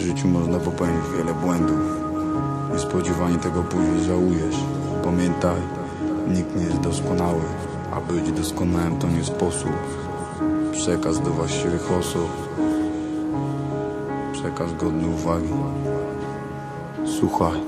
życiu można popełnić wiele błędów. Niespodziewanie tego później żałujesz. Pamiętaj, nikt nie jest doskonały, a być doskonałym to nie sposób. Przekaz do właściwych osób. Przekaz godny uwagi. Słuchaj.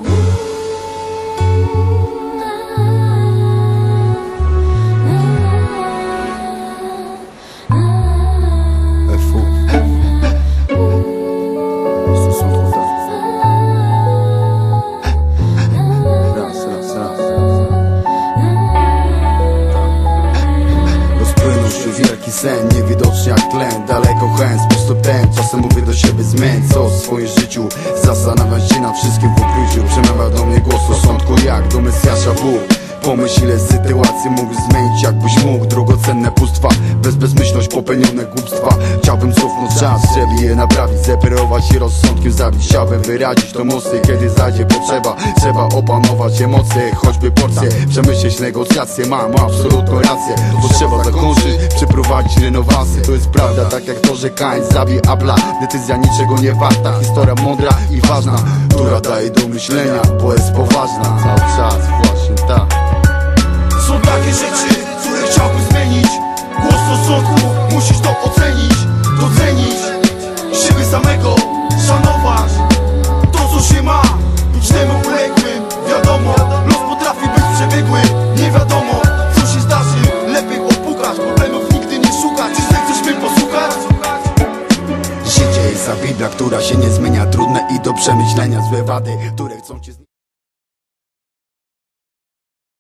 Sen, niewidoczny jak tlen Daleko chęt, sposób ten, czasem mówię do siebie zmień Co w swoim życiu, zastanawiam się na wszystkim w ukryciu Przemawia do mnie głos rozsądku jak do Mesjasza Bóg Pomyśl ile sytuacji mógł zmienić jakbyś mógł. Drogocenne pustwa, bez bezmyślność popełnione głupstwa. Chciałbym cofnąć czas, żeby je naprawić Zeperować i rozsądkiem zabić. Chciałbym wyrazić to mocniej, kiedy zajdzie potrzeba. Trzeba opanować emocje, choćby porcje. Przemyśleć negocjacje, mam absolutną rację. Bo trzeba zakończyć, przeprowadzić renowację. To jest prawda, tak jak to, że Kain zabił Abla. Decyzja niczego nie warta, historia mądra i ważna Która daje do myślenia, bo jest poważna. Cały czas, właśnie tak Nie wiadomo, co się zdarzy. Lepiej opukać, problemów nigdy nie szukać. Czy chcesz mnie posłuchać? Życie jest zabibla, która się nie zmienia. Trudne i do przemyślenia złe wady, które chcą cię